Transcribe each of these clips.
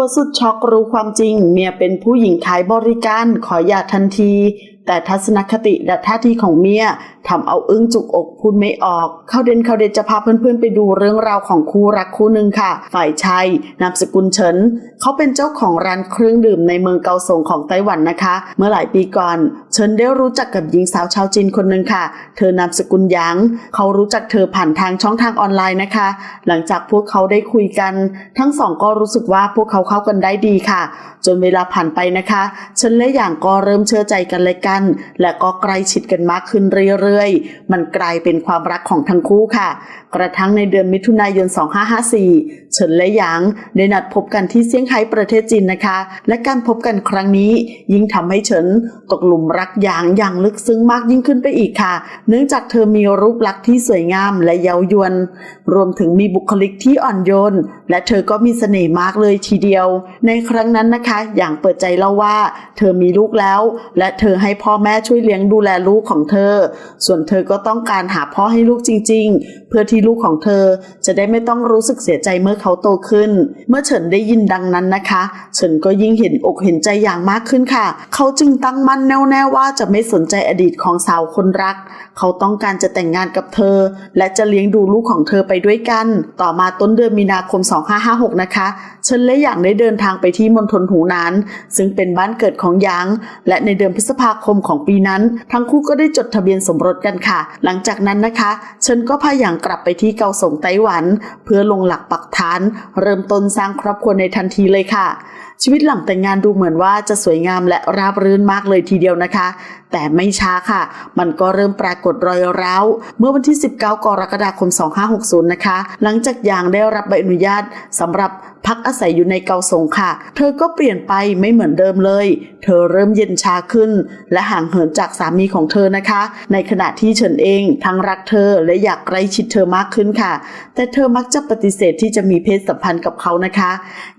ผัวสุดช็อกรู้ความจริงเมียเป็นผู้หญิงขายบริการขอหย่าทันที แต่ทัศนคติและท่าทีของเมียทำเอาอึ้งจุกอกพูดไม่ออก เข้าเด่นเข้าเด่นจะพาเพื่อนๆไปดูเรื่องราวของคู่รักคู่หนึ่งค่ะ ฝ่ายชายนามสกุลเฉินเขาเป็นเจ้าของร้านเครื่องดื่มในเมืองเกาสงของไต้หวันนะคะ เมื่อหลายปีก่อน เฉินได้รู้จักกับหญิงสาวชาวจีนคนหนึ่งค่ะ เธอนามสกุลหยาง เขารู้จักเธอผ่านทางช่องทางออนไลน์นะคะ หลังจากพวกเขาได้คุยกัน ทั้งสองก็รู้สึกว่าพวกเขาเข้ากันได้ดีค่ะ จนเวลาผ่านไปนะคะ เฉินและหยางก็เริ่มเชื่อใจกันและกันและก็ใกล้ชิดกันมากขึ้นเรื่อยๆ มันกลายเป็นความรักของทั้งคู่ค่ะ กระทั่งในเดือนมิถุนายน 2554 เฉินและหยางได้นัดพบกันที่เซี่ยงไฮ้ประเทศจีนนะคะ และการพบกันครั้งนี้ ยิ่งทำให้เฉินตกหลุมรักหยางอย่างลึกซึ้งมากยิ่งขึ้นไปอีกค่ะ เนื่องจากเธอมีรูปลักษณ์ที่สวยงามและเย้ายวน รวมถึงมีบุคลิกที่อ่อนโยน และเธอก็มีเสน่ห์มากเลยทีเดียว ในครั้งนั้นนะคะ อย่างเปิดใจเล่าว่า เธอมีลูกแล้ว และเธอให้พ่อพ่อแม่ช่วยเลี้ยงดูแลลูกของเธอ ส่วนเธอก็ต้องการหาพ่อให้ลูกจริง ๆ เพื่อที่ลูกของเธอจะได้ไม่ต้องรู้สึกเสียใจเมื่อเขาโตขึ้น เมื่อเฉินได้ยินดังนั้นนะคะเฉินก็ยิ่งเห็นอกเห็นใจอย่างมากขึ้นค่ะ เขาจึงตั้งมั่นแน่วแน่ว่าจะไม่สนใจอดีตของสาวคนรัก เขาต้องการจะแต่งงานกับเธอ และจะเลี้ยงดูลูกของเธอไปด้วยกัน ต่อมาต้นเดือนมีนาคม 2556 นะคะเฉินและหยางได้เดินทางไปที่มณฑลหูหนาน ซึ่งเป็นบ้านเกิดของหยาง และในเดือนพฤษภาคมของปีนั้น ทั้งคู่ก็ได้จดทะเบียนสมรสกันค่ะ หลังจากนั้นนะคะเฉินก็พาหยางกลับไปที่เกาสงไต้หวัน เพื่อลงหลักปักฐาน เริ่มต้นสร้างครอบครัวในทันทีเลยค่ะ ชีวิตหลังแต่งงานดูเหมือนว่าจะสวยงามและราบรื่นมากเลยทีเดียวนะคะ แต่ไม่ช้าค่ะ มันก็เริ่มปรากฏรอยร้าวเมื่อวันที่ 19 กรกฎาคม 2560 นะคะ หลังจากยางได้รับใบอนุญาตสำหรับพักอาศัยอยู่ในเกาสงค่ะ เธอก็เปลี่ยนไปไม่เหมือนเดิมเลย เธอเริ่มเย็นชาขึ้น และห่างเหินจากสามีของเธอนะคะ ในขณะที่เฉินเองทั้งรักเธอและอยากใกล้ชิดเธอมากขึ้นค่ะ แต่เธอมักจะปฏิเสธที่จะมีเพศสัมพันธ์กับเขานะคะ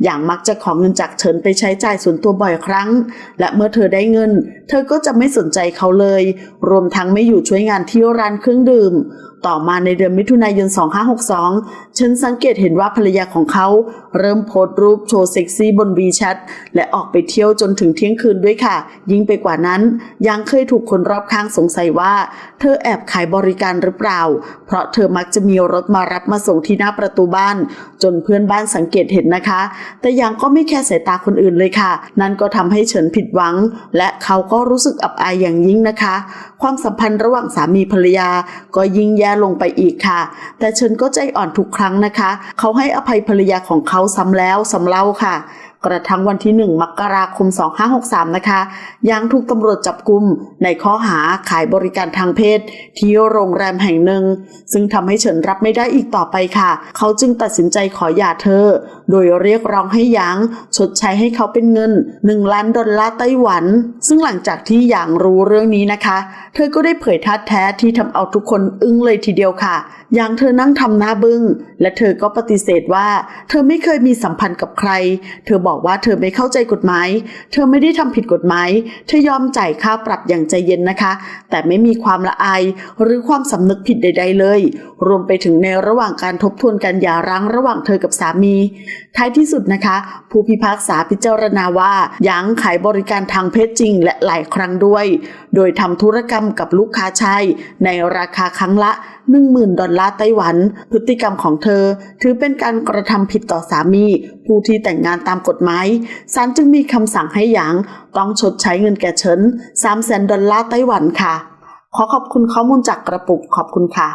อย่างมักจะขอเงินจากเฉินไปใช้จ่ายส่วนตัวบ่อยครั้ง และเมื่อเธอได้เงิน เธอก็จะไม่สนใจเขาเลย รวมทั้งไม่อยู่ช่วยงานที่ร้านเครื่องดื่มต่อมาในเดือนมิถุนายน 2562 ฉันสังเกตเห็นว่าภรรยาของเขา เริ่มโพสต์รูปโชว์เซ็กซี่บนวีแชทและออกไปเที่ยวจนถึงเที่ยงคืนด้วยค่ะ ยิ่งไปกว่านั้น ยังเคยถูกคนรอบข้างสงสัยว่า เธอแอบขายบริการหรือเปล่า เพราะเธอมักจะมีรถมารับมาส่งที่หน้าประตูบ้าน จนเพื่อนบ้านสังเกตเห็นนะคะ แต่ยังก็ไม่แค่สายตาคนอื่นเลยค่ะ นั่นก็ทำให้เฉินผิดหวัง และเขาก็รู้สึกอับอายอย่างยิ่งนะคะ ความสัมพันธ์ระหว่างสามีภรรยาก็ยิ่งแย่ลงไปอีกค่ะ แต่เฉินก็ใจอ่อนทุกครั้งนะคะ เขาให้อภัยภรรยาของเขาซ้ำแล้วซ้ำเล่าค่ะ กระทั่งวันที่ 1 มกราคม 2563 นะคะยังถูกตำรวจจับกุมในข้อหาขายบริการทางเพศ ที่โรงแรมแห่งหนึ่ง ซึ่งทำให้เฉินรับไม่ได้อีกต่อไปค่ะ เขาจึงตัดสินใจขอหย่าเธอ โดยเรียกร้องให้หยาง ชดใช้ให้เขาเป็นเงิน 1 ล้านดอลลาร์ไต้หวัน ซึ่งหลังจากที่หยางรู้เรื่องนี้นะคะ เธอก็ได้เผยท่าแท้ที่ทำเอาทุกคนอึ้งเลยทีเดียวค่ะอย่างเธอนั่งทำหน้าบึง้งและเธอก็ปฏิเสธว่า เธอไม่เคยมีสัมพันธ์กับใคร เธอบอกว่าเธอไม่เข้าใจกฎหมาย เธอไม่ได้ทำผิดกฎหมาย เธอยอมจ่ายค่าปรับอย่างใจเย็นนะคะ แต่ไม่มีความละอายหรือความสำนึกผิดใด ๆ เลย รวมไปถึงในระหว่างการทบทวนการหย่าร้างระหว่างเธอกับสามี ท้ายที่สุดนะคะ ผู้พิพากษาพิจารณาว่ายางขายบริการทางเพศจริงและหลายครั้งด้วย โดยทำธุรกรรมกับลูกค้าชายในราคาครั้งละ 10,000 ดอลลาร์ไต้หวัน พฤติกรรมของเธอ ถือเป็นการกระทำผิดต่อสามี ผู้ที่แต่งงานตามกฎหมายศาลจึงมีคำสั่งให้หยาง ต้องชดใช้เงินแก่เฉิน3 0 0 0 0 0 ดอลลาร์ไต้หวันค่ะ ขอขอบคุณข้อมูลจากกระปุกขอบคุณค่ะ